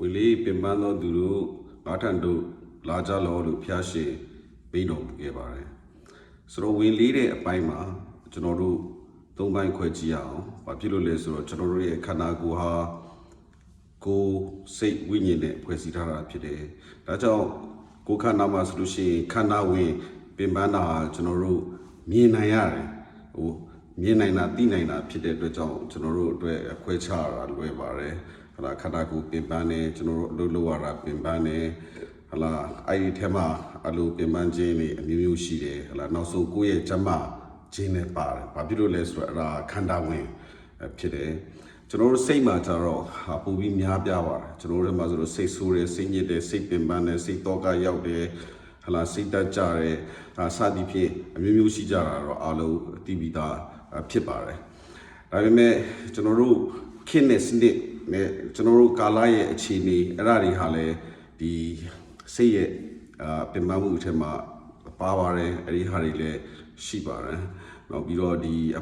ဝီလေးပင်ပန်းသောသူတို့ငါထံတို့လာကြလောလို့ဖျားရှင်ပြတော်မူခဲ့ပါတယ်ဆိုတော့ဝင်လေးတဲ့အပိုင်းမှာကျွန်တော်တို့သုံးပိုင်းခွဲကြည့်ရအောင်ဘာဖြစ်လို့လဲဆိုတော့ကျွန်တော်တို့ရဲ့ခန္ဓာကိုယ်ဟာကိုယ်စိတ်ဝိညာဉ်နဲ့ဖွဲ့စည်းထားတာဖြစ်တယ်ဒါကြောင့်ကိုယ်ခန္ဓာမှာဆိုလို့ရှိရင်ခန္ဓာဝင်ပင်ပန်းတာဟာကျွန်တော်တို့မြင်နိုင်ရတယ်ဟိုမြင်နိုင်တာသိနိုင်တာဖြစ်တဲ့အတွက်ကြောင့်ကျွန်တော်တို့အတွက်အခွဲခြားရတာလွယ်ပါတယ် ဟလာခန္ဓာကိုယ်ပင်ပန်းနေကျွန်တော်တို့အလုပ်လုပ်ရတာပင်ပန်းနေဟလာအဲ့ဒီထဲမှာအလိုပင်ပန်းခြင်းတွေအမျိုးမျိုးရှိတယ်ဟလာနောက်ဆုံးကိုယ့်ရဲ့ကျမခြင်းနဲ့ပါတယ်ဘာဖြစ်လို့လဲဆိုတော့အဲ့ဒါခန္ဓာဝင်ဖြစ်တယ်ကျွန်တော်တို့စိတ်မှာကျတော့ဟာပူပြီးများပြပါတယ်ကျွန်တော်တို့ထဲမှာဆိုတော့စိတ်ဆိုးတယ်စိတ်ညစ်တယ်စိတ်ပင်ပန်းတယ်စိတ်တော့ကရောက်တယ်ဟလာစိတ်တက်ကြတယ်အာစသည်ဖြင့်အမျိုးမျိုးရှိကြတာတော့အလုံးအတိပိသားဖြစ်ပါတယ်ဒါပေမဲ့ကျွန်တော်တို့ခင်းတဲ့စနစ် နဲ့ကျွန်တော်တို့ကာလရဲ့အခြေအနေအဲ့ဒါတွေဟာလည်းဒီစိတ်ရဲ့အာပင်ပန်းမှုအထက်မှာပါပါတယ်အဲ့ဒီဟာတွေလည်းရှိပါတယ်နောက်ပြီးတော့ဒီအ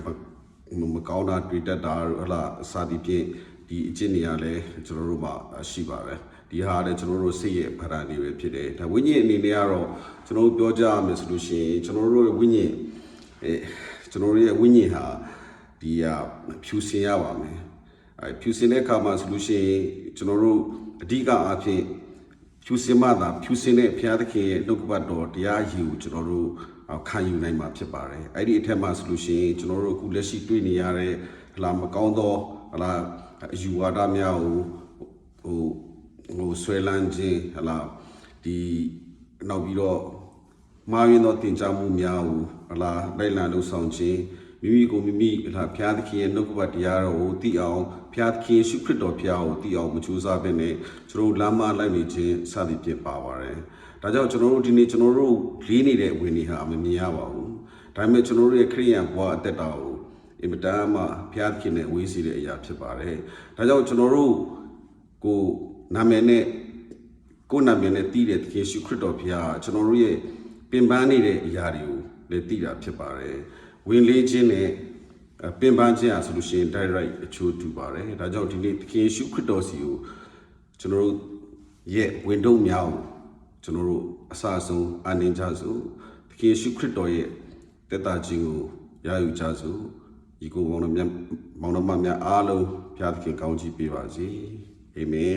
မမကောင်းတာတွေ့တတ်တာဟလာအစာဒီဖြင့်ဒီအကျင့်တွေကလည်းကျွန်တော်တို့မှာရှိပါတယ်ဒီဟာလည်းကျွန်တော်တို့စိတ်ရဲ့ဗရာနေပဲဖြစ်တယ်ဒါဝိညာဉ်အနေနဲ့ကတော့ကျွန်တော်တို့ပြောကြရမယ်ဆိုလို့ရှိရင်ကျွန်တော်တို့ရဲ့ဝိညာဉ်အဲကျွန်တော်တို့ရဲ့ဝိညာဉ်ဟာဒီဟာဖြူစင်ရပါမယ် အဲဖြူစင်တဲ့အခါမှာဆိုလို့ရှိရင်ကျွန်တော်တို့အဓိကအားဖြင့်ဖြူစင်မှသာဖြူစင်တဲ့ဘုရားသခင်ရဲ့နှုတ်ကပတ်တော်တရားရည်ကိုကျွန်တော်တို့ခံယူနိုင်မှာဖြစ်ပါတယ်အဲ့ဒီအထက်မှာဆိုလို့ရှိရင်ကျွန်တော်တို့အခုလက်ရှိတွေ့နေရတဲ့ဟလာမကောင်းသောဟလာအယူဝါဒများကိုဟိုဟိုဆွဲလန်းခြင်းဟလာဒီနောက်ပြီးတော့မှားယွင်းသောတင် जा မှုများကိုဟလာလိုက်လံလုပ်ဆောင်ခြင်း မိမိကိုမိမိဟလာဘုရားသခင်ရဲ့နှုတ်ကပတ်တရားတော်ကိုသိအောင်ဘုရားသခင်ယေရှုခရစ်တော်ဘုရားကိုသိအောင်မကြိုးစားဘဲနဲ့ကျွန်တော်တို့လမ်းမလိုက်နေခြင်းစသည်ဖြင့်ပါပါတယ်ဒါကြောင့်ကျွန်တော်တို့ဒီနေ့ကျွန်တော်တို့လေးနေတဲ့ဝင်နေဟာမမြင်ရပါဘူးဒါပေမဲ့ကျွန်တော်တို့ရဲ့ခရိယံဘဝအသက်တာကိုအင်မတန်မှဘုရားသခင်နဲ့ဝေးစီတဲ့အရာဖြစ်ပါတယ်ဒါကြောင့်ကျွန်တော်တို့ကိုနာမည်နဲ့ကိုယ်နာမည်နဲ့တည်တဲ့သခင်ယေရှုခရစ်တော်ဘုရားကျွန်တော်တို့ရဲ့ပင်ပန်းနေတဲ့အရာတွေကိုလည်းတည်တာဖြစ်ပါတယ် ဝင်လေးခြင်းနဲ့ပင်ပန်းခြင်းအဆိုလို့ရှိရင် direct အချိုးတူပါတယ်ဒါကြောင့်ဒီနေ့သခင်ယေရှုခရစ်တော်စီကိုကျွန်တော်တို့ရဲ့ဝင်တော့များကိုကျွန်တော်တို့အစအဆုံးအနင်ကြစို့သခင်ယေရှုခရစ်တော်ရဲ့တက်တာခြင်းကိုရယူကြစို့ဒီကိုမောင်နှမမောင်နှမများအားလုံးဘုရားသခင်ကောင်းချီးပေးပါစေအာမင်